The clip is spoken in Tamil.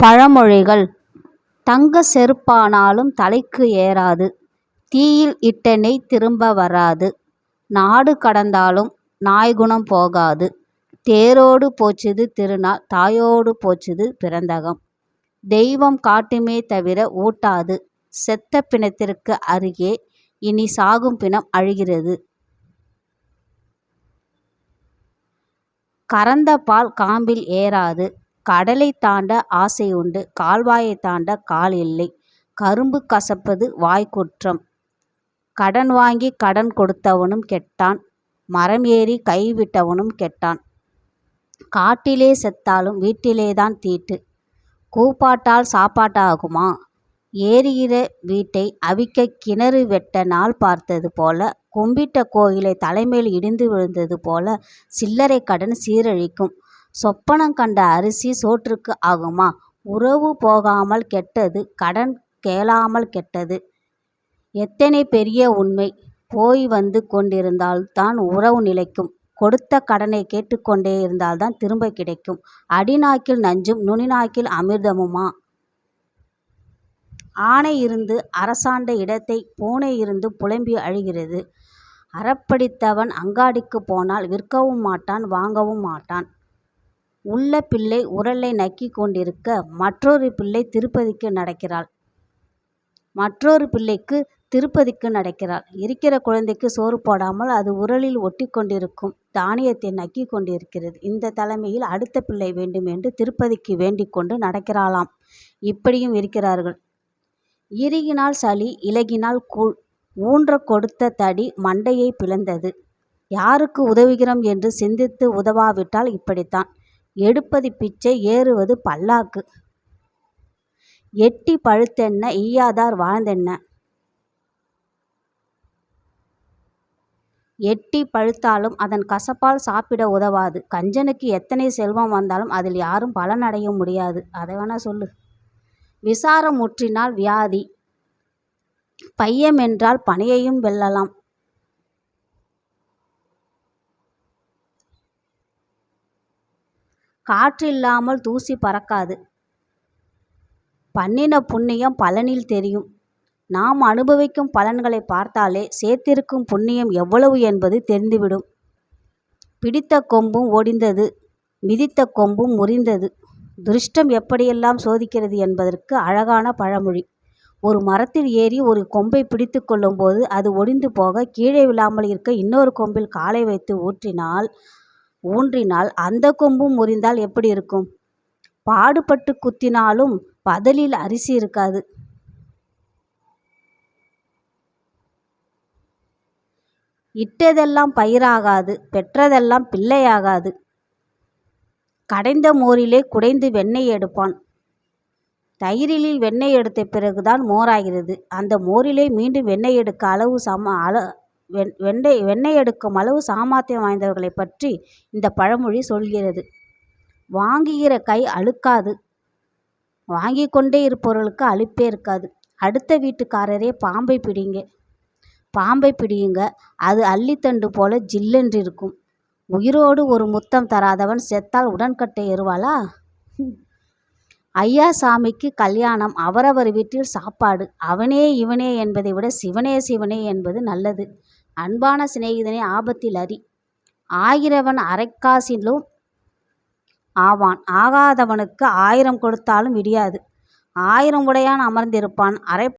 பழமொழிகள் தங்க செருப்பானாலும் தலைக்கு ஏறாது. தீயில் இட்ட நெய் திரும்ப வராது. நாடு கடந்தாலும் நாய்குணம் போகாது. தேரோடு போச்சுது திருநாள் தாயோடு போச்சுது பிறந்தகம். தெய்வம் காட்டுமே தவிர ஊட்டாது. செத்த பிணத்திற்கு அருகே இனி சாகும் பிணம் அழுகிறது. கறந்த பால் காம்பில் ஏறாது. கடலை தாண்ட ஆசை உண்டு கால்வாயைத் தாண்ட கால் இல்லை. கரும்பு கசப்பது வாய்க்குற்றம். கடன் வாங்கி கடன் கொடுத்தவனும் கெட்டான். மரம் ஏறி கைவிட்டவனும் கெட்டான். காட்டிலே செத்தாலும் வீட்டிலே தான் தீட்டு. கூப்பாட்டால் சாப்பாட்டாகுமா ஏறுகிற வீட்டை அவிக்க கிணறு வெட்ட நாள் பார்த்தது போல கும்பிட்ட கோயிலை தலைமேல் இடிந்து விழுந்தது போல சில்லறை கடன் சீரழிக்கும். சொப்பனம் கண்ட அரிசி சோற்றுக்கு ஆகுமா? உறவு போகாமல் கெட்டது கடன் கேளாமல் கெட்டது. எத்தனை பெரிய உண்மை. போய் வந்து கொண்டிருந்தால்தான் உறவு நிலைக்கும். கொடுத்த கடனைக் கேட்டுக் கொண்டே இருந்தால்தான் திரும்பக் கிடைக்கும். அடிநாக்கில் நஞ்சும் நுனிநாக்கில் அமிர்தமுமா? ஆனை இருந்து அரசாண்ட இடத்தைப் பூனை இருந்து புலம்பி அழுகிறது. அறப்படித்தவன் அங்காடிக்குப் போனால் விற்கவும் மாட்டான் வாங்கவும் மாட்டான். உள்ள பிள்ளை உரலை நக்கிக் கொண்டிருக்க மற்றொரு பிள்ளை திருப்பதிக்கு நடக்கிறாள். மற்றொரு பிள்ளைக்கு திருப்பதிக்கு நடக்கிறாள். இருக்கிற குழந்தைக்கு சோறு போடாமல் அது உரலில் ஒட்டி கொண்டிருக்கும் தானியத்தை நக்கி கொண்டிருக்கிறது. இந்த தலைமையில் அடுத்த பிள்ளை வேண்டும் என்று திருப்பதிக்கு வேண்டிக் கொண்டு நடக்கிறாளாம். இப்படியும் இருக்கிறார்கள். இறுகினால் சளி இலகினால் கூழ். ஊன்ற கொடுத்த தடி மண்டையை பிளந்தது. யாருக்கு உதவுகிறோம் என்று சிந்தித்து உதவாவிட்டால் இப்படித்தான். எடுப்பது பிச்சை ஏறுவது பல்லாக்கு. எட்டி பழுத்தென்ன ஈயாதார் வாழ்ந்தென்ன? எட்டி பழுத்தாலும் அதன் கசப்பால் சாப்பிட உதவாது. கஞ்சனுக்கு எத்தனை செல்வம் வந்தாலும் அதில் யாரும் பலனடைய முடியாது. அதை வேணா சொல்லு. விசாரம் முற்றினால் வியாதி. பையம் என்றால் பனையையும் வெல்லலாம். காற்றில்லாமல் தூசி பறக்காது. பண்ணின புண்ணியம் பலனில் தெரியும். நாம் அனுபவிக்கும் பலன்களை பார்த்தாலே சேர்த்திருக்கும் புண்ணியம் எவ்வளவு என்பது தெரிந்துவிடும். பிடித்த கொம்பும் ஒடிந்தது மிதித்த கொம்பும் முறிந்தது. துரிஷ்டம் எப்படியெல்லாம் சோதிக்கிறது என்பதற்கு அழகான பழமொழி. ஒரு மரத்தில் ஏறி ஒரு கொம்பை பிடித்துக் கொள்ளும்போது அது ஒடிந்து போக கீழே விழாமல் இருக்க இன்னொரு கொம்பில் காலை வைத்து ஊற்றினால் ஊன்றினால் அந்த கொம்பும் முறிந்தால் எப்படி இருக்கும்? பாடுபட்டு குத்தினாலும் பதலில் அரிசி இருக்காது. இட்டதெல்லாம் பயிராகாது பெற்றதெல்லாம் பிள்ளையாகாது. கடைந்த மோரிலே குடைந்து வெண்ணெய் எடுப்பான். தயிரிலில் வெண்ணெய் எடுத்த பிறகுதான் மோராகிறது. அந்த மோரிலே மீண்டும் வெண்ணெய் எடுக்க அளவு சம அல வெண் வெண்டை வெண்ணெய் எடுக்கும் அளவு சாமர்த்தியம் வாய்ந்தவர்களைப் பற்றி இந்த பழமொழி சொல்கிறது. வாங்குகிற கை அழுக்காது வாங்கி கொண்டே இருப்பவர்களுக்கு அழுப்பே இருக்காது. அடுத்த வீட்டுக்காரரே பாம்பை பிடிங்க. பாம்பை பிடியுங்க. அது அள்ளித்தண்டு போல ஜில்லென்றிருக்கும். உயிரோடு ஒரு முத்தம் தராதவன் செத்தால் உடன்கட்டை ஏறுவாளா? ஐயாசாமிக்குக் கல்யாணம் அவரவர் வீட்டில் சாப்பாடு. அவனே இவனே என்பதை விட சிவனே சிவனே என்பது நல்லது. அன்பான சிநேகிதனை ஆபத்தில் அறி. ஆகிறவன் அரைக்காசிலும் ஆவான். ஆகாதவனுக்கு ஆயிரம் கொடுத்தாலும் விடியாது. ஆயிரம் உடையான் அமர்ந்திருப்பான். அரை